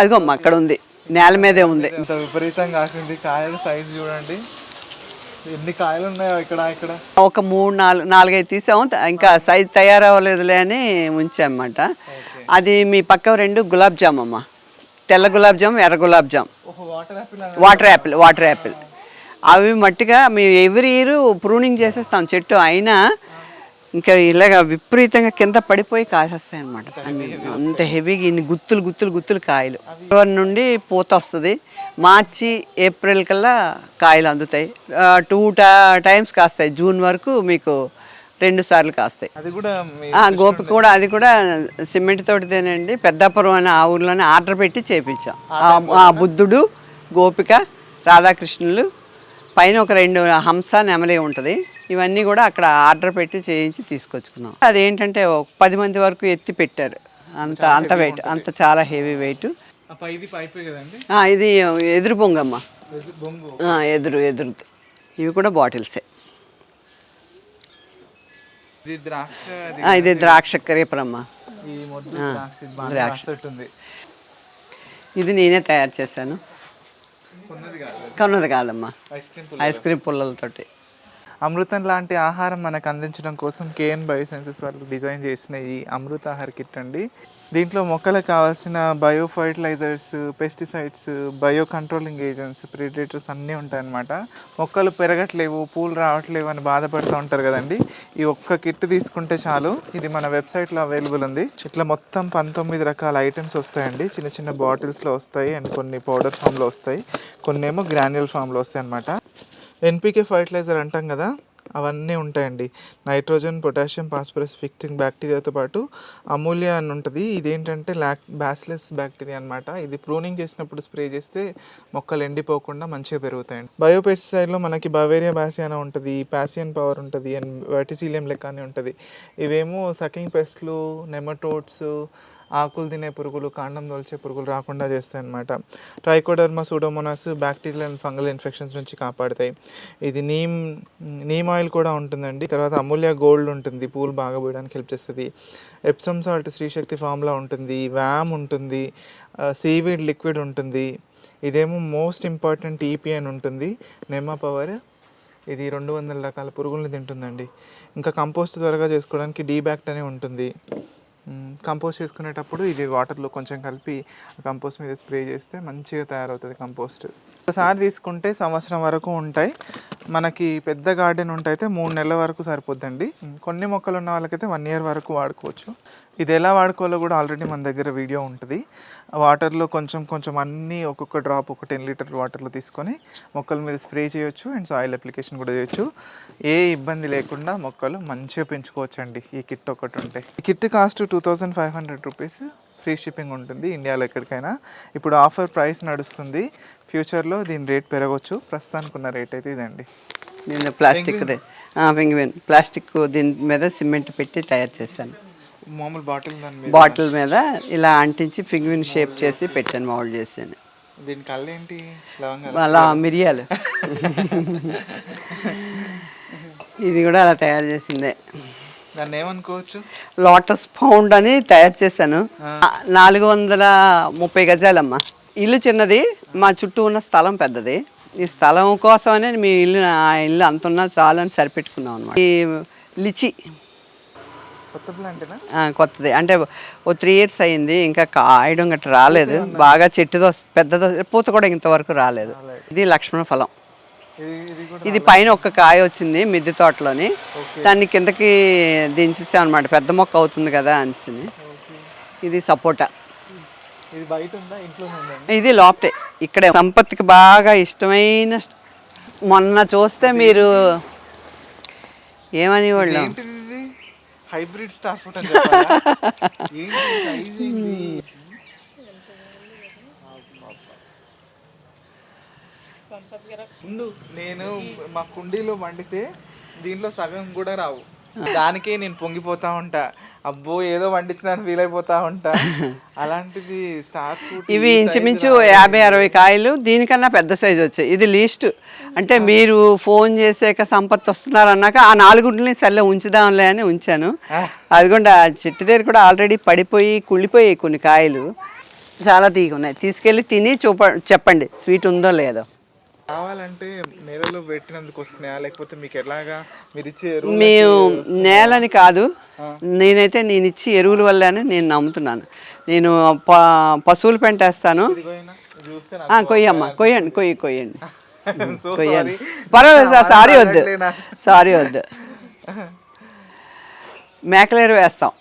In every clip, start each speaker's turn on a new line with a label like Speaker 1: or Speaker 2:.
Speaker 1: అదిగోమ్మ అక్కడ ఉంది. నేల మీదే ఉంది.
Speaker 2: ఇంత విపరీతంగా కాసింది కాయలు సైజు చూడండి. ఎన్ని కాయలు ఉన్నాయో ఇక్కడ ఇక్కడ.
Speaker 1: ఒక మూడు నాలుగు నాలుగైదు తీసాము. ఇంకా సైజ్ తయారవ్వలేదులే అని ఉంచామన్నమాట. అది మీ పక్క రెండు గులాబ్ జామ్ అమ్మ. తెల్ల గులాబ్ జామ్ ఎర్ర gulab jam.
Speaker 2: Water apple
Speaker 1: water apple అవి మట్టిగా మేము ఎవ్రీ ఇయర్ ప్రూనింగ్ చేసేస్తాం. చెట్టు అయినా ఇంకా ఇలాగ విపరీతంగా కింద పడిపోయి కాసేస్తాయి అనమాట అంత హెవీగా ఇన్ని గుత్తులు గుత్తులు గుత్తులు కాయలు. ఫిబ్రవరి నుండి పూత వస్తుంది. మార్చి ఏప్రిల్ కల్లా కాయలు అందుతాయి. టూ టైమ్స్ కాస్తాయి. జూన్ వరకు మీకు రెండు సార్లు కాస్తాయి.
Speaker 2: అది కూడా
Speaker 1: గోపి కూడా అది కూడా సిమెంట్ తోటిదేనండి పెద్దాపురం అని ఆ ఊర్లోనే ఆర్డర్ పెట్టి చేపించాం. ఆ బుద్ధుడు గోపిక రాధాకృష్ణులు పైన ఒక రెండు హంస నెమలి ఉంటుంది. ఇవన్నీ కూడా అక్కడ ఆర్డర్ పెట్టి చేయించి తీసుకొచ్చుకున్నాం. అదేంటంటే ఒక పది మంది వరకు ఎత్తి పెట్టారు. అంత అంత వెయిట్ అంత చాలా హెవీ వెయిట్ ఇది ఎదురు పొంగమ్మ
Speaker 2: ఇది బొంగు.
Speaker 1: ఆ, ఎదురు ఎదురు. ఇవి కూడా బాటిల్సే.
Speaker 2: ఇది ద్రాక్ష ఇది
Speaker 1: ద్రాక్ష
Speaker 2: ఇది
Speaker 1: నేనే తయారు చేశాను. కొన్నది కాదమ్మా.
Speaker 2: ఐస్ క్రీమ్
Speaker 1: ఐస్ క్రీమ్ పుల్లలతోటి.
Speaker 2: అమృతం లాంటి ఆహారం మనకు అందించడం కోసం కేఎన్ బయోసైన్సెస్ వాళ్ళు డిజైన్ చేసిన ఈ అమృతాహార కిట్ అండి. దీంట్లో మొక్కలకు కావాల్సిన bio fertilisers pesticides bio controlling agents predators అన్నీ ఉంటాయన్నమాట. మొక్కలు పెరగట్లేవు పూలు రావట్లేవు అని బాధపడుతూ ఉంటారు కదండి. ఈ ఒక్క కిట్ తీసుకుంటే చాలు. ఇది మన వెబ్సైట్లో అవైలబుల్ ఉంది. ఇట్లా మొత్తం పంతొమ్మిది రకాల ఐటమ్స్ వస్తాయండి. చిన్న చిన్న బాటిల్స్లో వస్తాయి అండ్ కొన్ని పౌడర్ ఫామ్లో వస్తాయి. కొన్ని ఏమో గ్రాన్యుల్ ఫామ్లో వస్తాయి అన్నమాట ఎన్పికే ఫర్టిలైజర్ అంటాం కదా అవన్నీ ఉంటాయండి. నైట్రోజన్ పొటాషియం ఫాస్ఫరస్ ఫిక్సింగ్ బ్యాక్టీరియాతో పాటు అమూల్య అని ఉంటుంది. ఇదేంటంటే లాక్ బ్యాస్లెస్ బ్యాక్టీరియా అనమాట ఇది ప్రూనింగ్ చేసినప్పుడు స్ప్రే చేస్తే మొక్కలు ఎండిపోకుండా మంచిగా పెరుగుతాయండి. బయోపెస్టిసైడ్లో మనకి బవేరియా బ్యాసియానా ఉంటుంది ప్యాసియన్ పవర్ ఉంటుంది అండ్ వెటిసీలియం లెక్క అని ఉంటుంది. ఇవేమో సకింగ్ పెస్ట్లు నెమటోడ్స్ ఆకులు తినే పురుగులు కాండం దొలిచే పురుగులు రాకుండా చేస్తాయి అన్నమాట Trichoderma Pseudomonas bacterial and fungal infections నుంచి కాపాడతాయి. ఇది నీమ్ నీమ్ ఆయిల్ కూడా ఉంటుందండి. తర్వాత అమూల్య గోల్డ్ ఉంటుంది. పూలు బాగా పోయడానికి హెల్ప్ చేస్తుంది. ఎప్సమ్ సాల్ట్ శ్రీశక్తి ఫామ్లా ఉంటుంది. వ్యామ్ ఉంటుంది. Uh, సీవీడ్ లిక్విడ్ ఉంటుంది. ఇదేమో మోస్ట్ ఇంపార్టెంట్ ఈపీ అని ఉంటుంది. నెమ్మా పవర్ ఇది రెండు వందల రకాల పురుగుల్ని తింటుందండి. ఇంకా కంపోస్ట్ త్వరగా చేసుకోవడానికి డీబ్యాక్ట్ అని ఉంటుంది. కంపోస్ట్ చేసుకునేటప్పుడు ఇది వాటర్లో కొంచెం కలిపి కంపోస్ట్ మీద స్ప్రే చేస్తే మంచిగా తయారవుతుంది కంపోస్ట్. ఒకసారి తీసుకుంటే సంవత్సరం వరకు ఉంటాయి. మనకి పెద్ద గార్డెన్ ఉంటే అయితే మూడు నెలల వరకు సరిపోద్దండి. కొన్ని మొక్కలు ఉన్న వాళ్ళకైతే వన్ ఇయర్ వరకు వాడుకోవచ్చు. ఇది ఎలా వాడుకోవాలో కూడా ఆల్రెడీ మన దగ్గర వీడియో ఉంటుంది. వాటర్లో కొంచెం కొంచెం అన్నీ ఒక్కొక్క డ్రాప్ ఒక టెన్ లీటర్ వాటర్లో తీసుకొని మొక్కల మీద స్ప్రే చేయొచ్చు అండ్ సాయిల్ అప్లికేషన్ కూడా చేయొచ్చు. ఏ ఇబ్బంది లేకుండా మొక్కలు మంచిగా పెంచుకోవచ్చు అండి ఈ కిట్ ఒకటి ఉంటే. ఈ kit cost two thousand five hundred rupees. Free shipping ఉంటుంది ఇండియాలో ఎక్కడికైనా. ఇప్పుడు ఆఫర్ ప్రైస్ నడుస్తుంది. ఫ్యూచర్లో దీని రేట్ పెరగవచ్చు ప్రస్తుతానికి ఉన్న రేట్ అయితే ఇదండి.
Speaker 1: నేను ప్లాస్టిక్ది పెంగ్విన్ ప్లాస్టిక్ దీని మీద సిమెంట్ పెట్టి తయారు చేశాను.
Speaker 2: మామూలు బాటిల్
Speaker 1: బాటిల్ మీద ఇలా అంటించి పెంగ్విన్ షేప్ చేసి పెట్టాను మౌల్డ్ చేశాను.
Speaker 2: దీని కళ్ళు ఏంటి?
Speaker 1: అలా మిరియాలు. ఇది కూడా అలా తయారు చేసిందే.
Speaker 2: దాన్ని ఏమనుకోవచ్చు
Speaker 1: లోటస్ పౌండ్ అని తయారు చేశాను. నాలుగు వందల ముప్పై గజాలమ్మా. ఇల్లు చిన్నది మా చుట్టూ ఉన్న స్థలం పెద్దది. ఈ స్థలం కోసమనే మీ ఇల్లు ఆ ఇల్లు అంత ఉన్నా చాలు అని సరిపెట్టుకున్నాం అనమాట ఈ లిచి.
Speaker 2: కొత్త ప్లాంటేనా?
Speaker 1: ఆ, కొత్తది. అంటే ఓ త్రీ ఇయర్స్ అయింది ఇంకా కాయడం గట్రా రాలేదు. బాగా చెట్టుతో పెద్దదో పూత కూడా ఇంతవరకు రాలేదు. ఇది లక్ష్మణ ఫలం.
Speaker 2: ఇది
Speaker 1: పైన ఒక కాయ వచ్చింది మిద్దె తోటలోని. దాన్ని కిందకి దించేసాం అనమాట పెద్ద మొక్క అవుతుంది కదా అనేసి. ఇది సపోటా.
Speaker 2: ఇది
Speaker 1: లోపటే ఇక్కడే. సంపత్తికి బాగా ఇష్టమైన మొన్న చూస్తే మీరు ఏమని వాళ్ళు
Speaker 2: హైబ్రిడ్ స్టార్ ఫుడ్ అని చెప్పాలా? ఏంటి size ఏంటి? ఉండు నేను మా కుండీలో వండితే దీంట్లో సగం కూడా రావు. దానికే నేను పొంగిపోతా ఉంటా. అబ్బో ఏదో వండించిన ఫీల్ అయిపోతా ఉంటా. అలాంటిది స్టార్
Speaker 1: ఇవి ఇంచుమించు యాభై అరవై కాయలు దీనికన్నా పెద్ద సైజు వచ్చాయి. ఇది లీస్ట్ అంటే మీరు ఫోన్ చేసాక సంపత్తి వస్తున్నారు అన్నాక ఆ నాలుగుంటిని సర్లే ఉంచుదాంలే అని ఉంచాను. అదిగోండి ఆ చెట్టు దగ్గర కూడా ఆల్రెడీ పడిపోయి కుళ్ళిపోయాయి కొన్ని కాయలు. చాలా తీగ ఉన్నాయి. తీసుకెళ్ళి తిని చూప చెప్పండి. స్వీట్ ఉందో లేదో.
Speaker 2: కావాలంటే నేలలో పెట్టినందుకు వస్తున్నాయా? లేకపోతే మీకు ఎలాగా? మీరు ఇచ్చే
Speaker 1: మేము నేలని కాదు. నేనైతే నేను ఇచ్చి ఎరువుల వల్లనే నేను నమ్ముతున్నాను. నేను పశువుల పెంట వేస్తాను.
Speaker 2: ఇదిగోయినా చూస్తే
Speaker 1: ఆ, కొయ్యమ్మా. కొయ్యండి కొయ్యి కొయ్యండి. కొయ్యండి. పర్వాలేదు సార్ వద్దు? సారీ వద్దు. మేకలేరు వేస్తాం.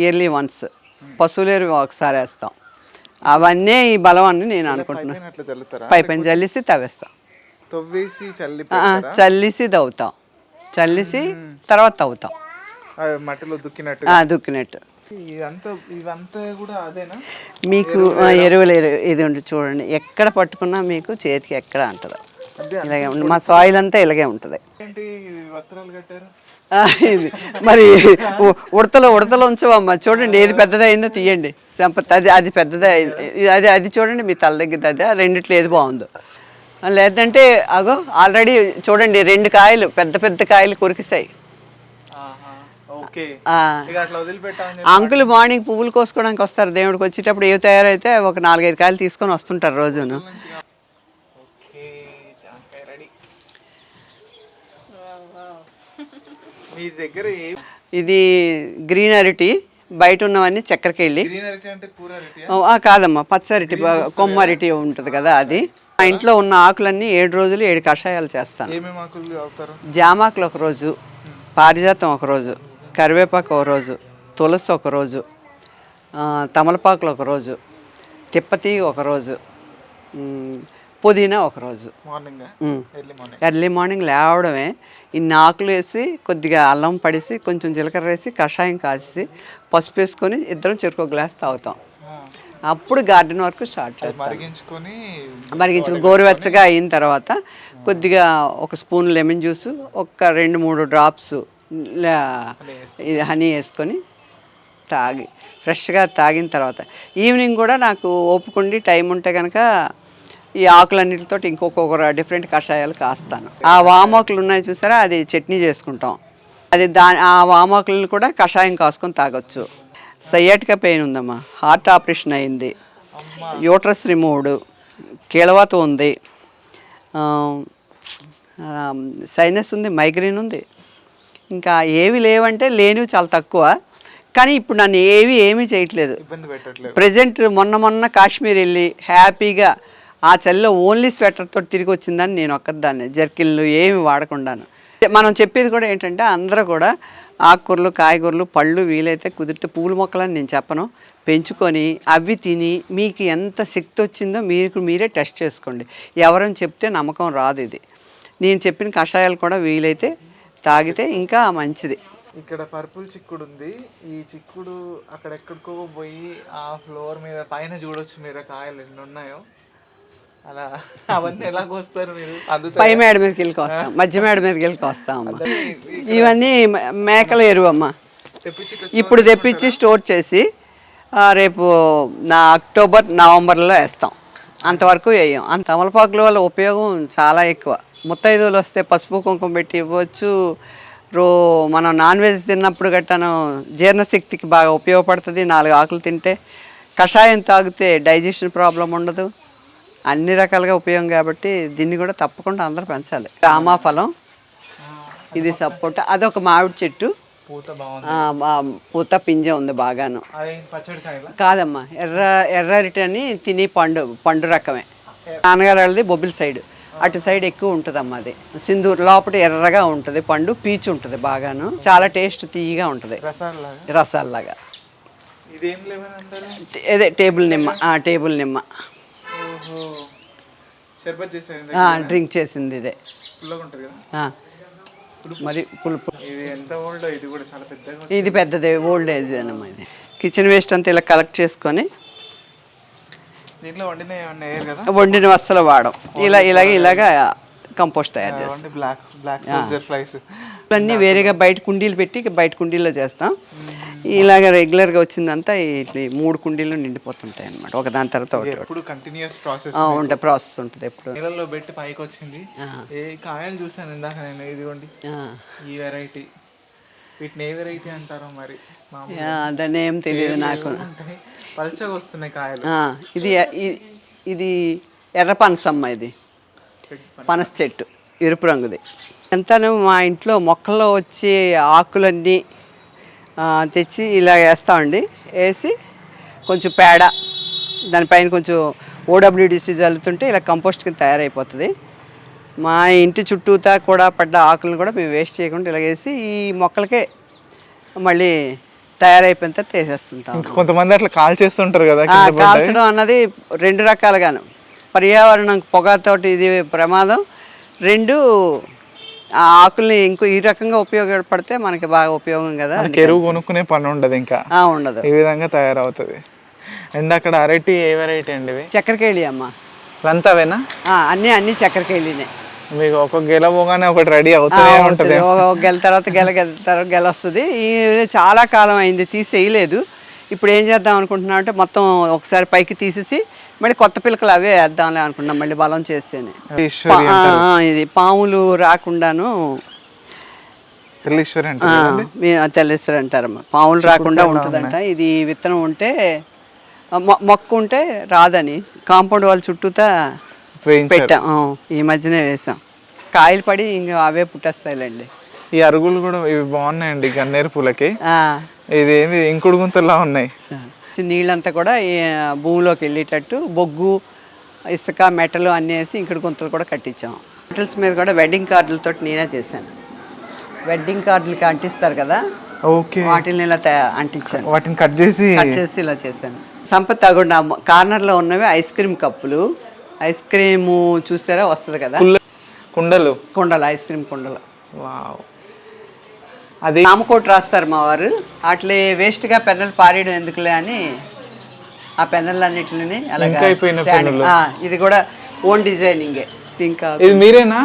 Speaker 1: ఇయర్లీ వన్స్ పశువులేరు ఒకసారి వేస్తాం. అవన్నీ ఈ బలం అని నేను అనుకుంటున్నాను
Speaker 2: పైన అట్లా చల్లుతారా?
Speaker 1: పై పైన చల్లిసి తవ్వేస్తాం.
Speaker 2: తవ్వేసి చల్లి
Speaker 1: చల్లిసి తవ్వుతాం. చల్లిసి తర్వాత తవ్వుతాం.
Speaker 2: మట్టిలో దుక్కినట్టు.
Speaker 1: దుక్కినట్టు మీకు ఎరువులు ఎరువు ఇది ఉండి చూడండి. ఎక్కడ పట్టుకున్నా మీకు చేతికి ఎక్కడ అంటది. ఇలాగే ఉంటుంది మా సాయిల్ అంతా ఇలాగే ఉంటుంది. ఇది. మరి ఉడతలో ఉడతలో ఉంచవమ్మా. చూడండి ఏది పెద్దదైందో తీయండి. సంపత్ అది అది పెద్దదే. అది అది చూడండి మీ తల దగ్గర అది రెండిట్లో ఏది బాగుందో. లేదంటే అగో ఆల్రెడీ చూడండి రెండు కాయలు పెద్ద పెద్ద కాయలు కొరికిసాయి అంకుల్ మార్నింగ్ పువ్వులు కోసుకోవడానికి వస్తారు. దేవుడికి వచ్చేటప్పుడు ఏవి తయారైతే ఒక నాలుగైదు కాయలు తీసుకొని వస్తుంటారు రోజును. ఇది గ్రీన్ అరటి బయట ఉన్నవన్నీ చక్కెరకెళ్ళి కాదమ్మా పచ్చరటి బా- కొమ్మ అరటి ఉంటుంది కదా అది. మా ఇంట్లో ఉన్న ఆకులన్నీ ఏడు రోజులు ఏడు కషాయాలు చేస్తాను. జామాకులు ఒక రోజు పారిజాతం ఒక రోజు కరివేపాకు ఒక రోజు తులసి ఒక రోజు తమలపాకులు ఒక రోజు తిప్పతీగ ఒక రోజు పుదీనా ఒక రోజు.
Speaker 2: Morning
Speaker 1: um.
Speaker 2: ఎర్లీ మార్నింగ్
Speaker 1: లేవడమే. ఇన్ని ఆకులు వేసి కొద్దిగా అల్లం పడేసి కొంచెం జీలకర్ర వేసి కషాయం కాసి పసుపు వేసుకొని ఇద్దరం చెరుకు గ్లాస్ తాగుతాం. అప్పుడు గార్డెన్ వర్క్ స్టార్ట్ చేస్తాం.
Speaker 2: మరిగించుకొని
Speaker 1: మరిగించుకు గోరువెచ్చగా అయిన తర్వాత కొద్దిగా ఒక స్పూన్ లెమన్ జ్యూస్ ఒక రెండు మూడు డ్రాప్స్ ఇది హనీ వేసుకొని తాగి ఫ్రెష్గా తాగిన తర్వాత. ఈవినింగ్ కూడా నాకు ఓపుకుండి టైం ఉంటే కనుక ఈ ఆకులన్నిటితో ఇంకొక డిఫరెంట్ కషాయాలు కాస్తాను. ఆ వామాకులు ఉన్నాయి చూసారా? అది చట్నీ చేసుకుంటాం. అది దా ఆ వామాకులను కూడా కషాయం కాసుకొని తాగొచ్చు. సయ్యాటికా పెయిన్ ఉందమ్మా. హార్ట్ ఆపరేషన్ అయింది. Uterus removed. కీళ్ళవాత ఉంది సైనస్ ఉంది మైగ్రేన్ ఉంది. ఇంకా ఏవి లేవంటే లేనివి చాలా తక్కువ. కానీ ఇప్పుడు నన్ను ఏవి ఏమీ చేయట్లేదు. ప్రజెంట్ మొన్న మొన్న కాశ్మీర్ వెళ్ళి హ్యాపీగా ఆ చలిలో ఓన్లీ స్వెటర్తో తిరిగి వచ్చిందని నేను ఒక్కదాన్ని జర్కిన్లు ఏమి వాడకుండాను. మనం చెప్పేది కూడా ఏంటంటే అందరూ కూడా ఆకుకూరలు కాయగూరలు పళ్ళు వీలైతే కుదిరితే పూల మొక్కలని నేను చెప్పను. పెంచుకొని అవి తిని మీకు ఎంత శక్తి వచ్చిందో మీకు మీరే టెస్ట్ చేసుకోండి. ఎవరని చెప్తే నమ్మకం రాదు ఇది. నేను చెప్పిన కషాయాలు కూడా వీలైతే తాగితే ఇంకా మంచిది.
Speaker 2: ఇక్కడ పర్పుల్ చిక్కుడు ఉంది ఈ చిక్కుడు అక్కడెక్కడికో పోయి ఆ ఫ్లోర్ మీద పైన చూడొచ్చు మీరు కాయలు ఎన్ని ఉన్నాయో. అలా అవన్నీ ఎలా కోస్తారు మీరు? అందుతాయి
Speaker 1: పై మేడ మీదకి వెళ్ళి వస్తాం మధ్య మేడ మీదకి వెళ్ళి వస్తాం అమ్మ. ఇవన్నీ మేకల ఎరువు అమ్మ. ఇప్పుడు తెప్పించి స్టోర్ చేసి రేపు నా అక్టోబర్ నవంబర్లో వేస్తాం. అంతవరకు వేయం. అంత తమలపాకుల వల్ల ఉపయోగం చాలా ఎక్కువ. ముత్తైదువులు వస్తే పసుపు కుంకుమ పెట్టి ఇవ్వచ్చు. రో మనం నాన్ వెజ్ తిన్నప్పుడు గట్టాను జీర్ణశక్తికి బాగా ఉపయోగపడుతుంది. నాలుగు ఆకులు తింటే కషాయం తాగితే డైజెషన్ ప్రాబ్లం ఉండదు. అన్ని రకాలుగా ఉపయోగం కాబట్టి దీన్ని కూడా తప్పకుండా అందరూ పెంచాలి. రామాఫలం ఇది సపోటా అదొక మామిడి చెట్టు.
Speaker 2: పూత
Speaker 1: పింజ ఉంది బాగాను. కాదమ్మా ఎర్ర ఎర్ర అరటి అని తిని పండు పండు రకమే. నాన్నగారు వాళ్ళది బొబ్బిల్ సైడ్. అటు సైడ్ ఎక్కువ ఉంటుందమ్మా అది. సింధూర్ లోపల ఎర్రగా ఉంటుంది పండు పీచు ఉంటుంది బాగాను. చాలా టేస్ట్ తీయగా ఉంటుంది.
Speaker 2: రసాలు లాగా
Speaker 1: రసాల్లాగా అదే టేబుల్ నిమ్మ టేబుల్ నిమ్మ.
Speaker 2: షర్బత్ చేసేది
Speaker 1: డ్రింక్ చేసింది ఇదే.
Speaker 2: పుల్లగా ఉంటుంది కదా?
Speaker 1: ఆ. మరి పులుపు.
Speaker 2: ఇది ఎంత ఓల్డ్? ఇది కూడా చాలా పెద్దగా
Speaker 1: ఇది పెద్దది ఓల్డ్ ఏజ్ అన్నమా ఇది. కిచెన్ వేస్ట్ అంతా ఇలా కలెక్ట్ చేసుకొని
Speaker 2: దీంట్లో వండిన కదా?
Speaker 1: వస్తువులు వాడం ఇలా ఇలాగ ఇలాగా కంపోస్ట్ తయారు చేస్తాం.
Speaker 2: Black black soldier flies.
Speaker 1: అన్నీ వేరేగా బయట కుండీలు పెట్టి బయట కుండీల్లో చేస్తాం. ఇలాగ రెగ్యులర్గా వచ్చిందంతా ఇట్లా మూడు కుండీలు నిండిపోతుంటాయి అనమాట ఒక దాని తర్వాత ఒకటి
Speaker 2: ఎప్పుడు కంటిన్యూస్ ప్రాసెస్
Speaker 1: ఆ, ఉంటాయి ప్రాసెస్ ఉంటుంది ఎప్పుడు.
Speaker 2: నీళ్ళల్లో పెట్టి పైకి వచ్చింది. ఏ కాయలు చూసాను ఇందాక నేను ఇదిగోండి. ఈ వెరైటీ వీటిని ఏ వెరైటీ అంటారో మరి?
Speaker 1: దాన్ని ఏం తెలియదు నాకు.
Speaker 2: పల్చగా వస్తున్నాయి కాయలు.
Speaker 1: ఇది ఇది ఎర్ర పనసమ్మ ఇది. పనస చెట్టు ఎరుపు రంగుది. ఎంతను మా ఇంట్లో మొక్కల్లో వచ్చే ఆకులన్నీ తెచ్చి ఇలా వేస్తామండి వేసి కొంచెం పేడ దానిపైన కొంచెం ఓడబ్ల్యూడిసి చల్లుతుంటే ఇలా కంపోస్ట్ కింద తయారైపోతుంది. మా ఇంటి చుట్టూతా కూడా పడ్డ ఆకులను కూడా మేము వేస్ట్ చేయకుండా ఇలా వేసి ఈ మొక్కలకే మళ్ళీ తయారైపోయిన తర్వాత వేసేస్తుంటాం.
Speaker 2: కొంతమంది అట్లా కాల్ చేస్తుంటారు కదా.
Speaker 1: కాల్చడం అన్నది రెండు రకాలుగాను. పర్యావరణం పొగతోటి ఇది ప్రమాదం. రెండు ఆ ఆకుల్ని ఇంకో ఈ రకంగా ఉపయోగపడితే మనకి బాగా ఉపయోగం కదా.
Speaker 2: ఎరువు కొనుక్కునే పని ఉండదు ఇంకా.
Speaker 1: ఉండదు.
Speaker 2: ఈ విధంగా తయారవుతుంది. అండ్ అక్కడ అరటి ఏ వెరైటీ అండి
Speaker 1: చక్కెరకేళి అమ్మ.
Speaker 2: లంతావేనా?
Speaker 1: ఆ, అన్నీ అన్నీ చక్కెరకేళినే.
Speaker 2: మీకు ఒక గెల పోగానే ఒకటి రెడీ అవుతూనే ఉంటుంది.
Speaker 1: ఒక గెల తర్వాత గెల గెల తర్వాత గెల వస్తుంది. ఈ చాలా కాలం అయింది తీసేయలేదు. ఇప్పుడు ఏం చేద్దాం అనుకుంటున్నాం అంటే మొత్తం ఒకసారి పైకి తీసేసి మళ్ళీ కొత్త పిలకలు అవే వేద్దాంలే అనుకుంటున్నాం మళ్ళీ బలం చేస్తేనే. ఇది పాములు రాకుండాను తెల్లేస్తారు అంటారమ్మా. పాములు రాకుండా ఉంటుందంట. ఇది విత్తనం ఉంటే మొక్క ఉంటే రాదని. కాంపౌండ్ వాళ్ళ చుట్టూతా పెట్టాం. ఈ మధ్యనే వేసాం. కాయలు పడి ఇంకా అవే పుట్టేస్తాయిలేండి.
Speaker 2: ఈ అరుగులు కూడా ఇవి బాగున్నాయండి గన్నేరు పూలకి. ఇది ఏంది ఇంకుడు గుంతల్లా ఉన్నాయి
Speaker 1: నీళ్ళంతా కూడా భూమిలోకి వెళ్ళేటట్టు బొగ్గు ఇసుక మెటలు అన్నీ వేసి ఇంకటి గుంతలు కూడా కట్టించాం. మెటల్స్ మీద కూడా వెడ్డింగ్ కార్డులతో నేనే చేశాను. వెడ్డింగ్ కార్డులకి అంటిస్తారు కదా?
Speaker 2: ఓకే.
Speaker 1: వాటిని ఇలా అంటించాను.
Speaker 2: వాటిని కట్ చేసి
Speaker 1: కట్ చేసి ఇలా చేశాను. సంపత్ తగుండా కార్నర్లో ఉన్నవి ఐస్ క్రీమ్ కప్పులు. ఐస్ క్రీము చూసారా? వస్తుంది కదా?
Speaker 2: కుండలు.
Speaker 1: కుండలు ఐస్ క్రీమ్ కుండలు.
Speaker 2: వావ్. అది
Speaker 1: నామకోటి రాస్తారు మా వారు. అట్లే వేస్ట్గా పెన్నులు పారేయడం ఎందుకులే అని ఆ పెన్నులన్నిటిని అలాగా ఇది కూడా ఓన్ డిజైనింగే పింక్
Speaker 2: ఇది మీరేనా?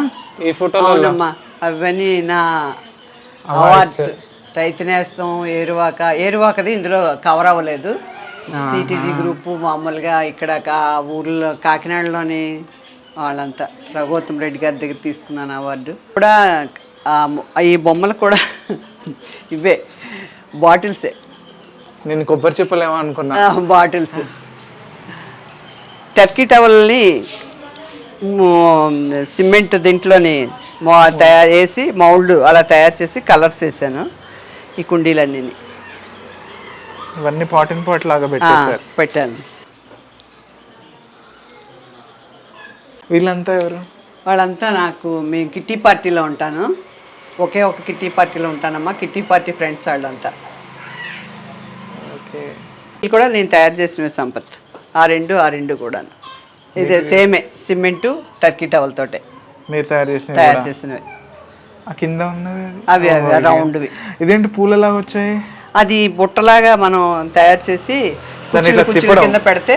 Speaker 2: ఈ ఫోటోలో
Speaker 1: అవునమ్మా. అవన్నీ నా అవార్డ్స్. రైతు నేస్తం ఏరువాక. ఏరువాకది ఇందులో కవర్ అవ్వలేదు. సిటీజీ గ్రూప్ మామూలుగా ఇక్కడ కా ఊర్లో కాకినాడలోని వాళ్ళంతా రఘుత్తం రెడ్డి గారి దగ్గర తీసుకున్నాను అవార్డు. కూడా ఈ బొమ్మలు కూడా ఇవే. బాటిల్సే.
Speaker 2: నేను కొబ్బరి చెప్పలేమో అనుకున్నా.
Speaker 1: బాటిల్స్. టర్కీ టవల్ని సిమెంట్ దీంట్లోని మో తయారు చేసి మౌల్డ్ అలా తయారు చేసి కలర్స్ వేసాను ఈ కుండీలన్నీ
Speaker 2: ఇవన్నీ పాట్ ఇన్ పాట్ లాగా పెట్టేశారు.
Speaker 1: పెట్టాను.
Speaker 2: వీళ్ళంతా ఎవరు?
Speaker 1: వాళ్ళంతా నాకు మేము కిట్టి పార్టీలో ఉంటాను. ఒకే ఒక కిట్టి పార్టీలో ఉంటానమ్మా. కిట్టి పార్టీ ఫ్రెండ్స్ వాళ్ళంతా.
Speaker 2: ఓకే.
Speaker 1: ఇది కూడా నేను తయారు చేసిన సంపత్. ఆ రెండు ఆ రెండు కూడా ఇదే సేమే సిమెంటు టర్కీ టవల్ తోటే.
Speaker 2: మీరు తయారు చేసిన
Speaker 1: తయారు చేసినవి.
Speaker 2: ఆ కింద ఉన్నవి? అవి?
Speaker 1: అవి రౌండ్వి.
Speaker 2: ఇదేంటి పూలలాగా వచ్చాయి?
Speaker 1: అది బుట్టలాగా మనం తయారు చేసి. కింద పెడితే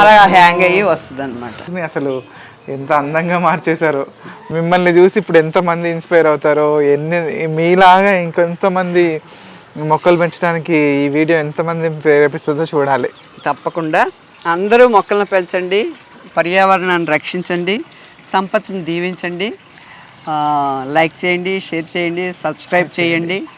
Speaker 1: అలా హ్యాంగ్ అయ్యి వస్తుంది అనమాట
Speaker 2: అసలు ఎంత అందంగా మార్చేశారు. మిమ్మల్ని చూసి ఇప్పుడు ఎంతమంది ఇన్స్పైర్ అవుతారో ఎన్ని మీలాగా ఇంకొంతమంది మొక్కలు పెంచడానికి ఈ వీడియో ఎంతమంది ప్రేరేపిస్తుందో చూడాలి.
Speaker 1: తప్పకుండా. అందరూ మొక్కలను పెంచండి పర్యావరణాన్ని రక్షించండి సంపత్తిని దీవించండి. లైక్ చేయండి షేర్ చేయండి సబ్స్క్రైబ్ చేయండి.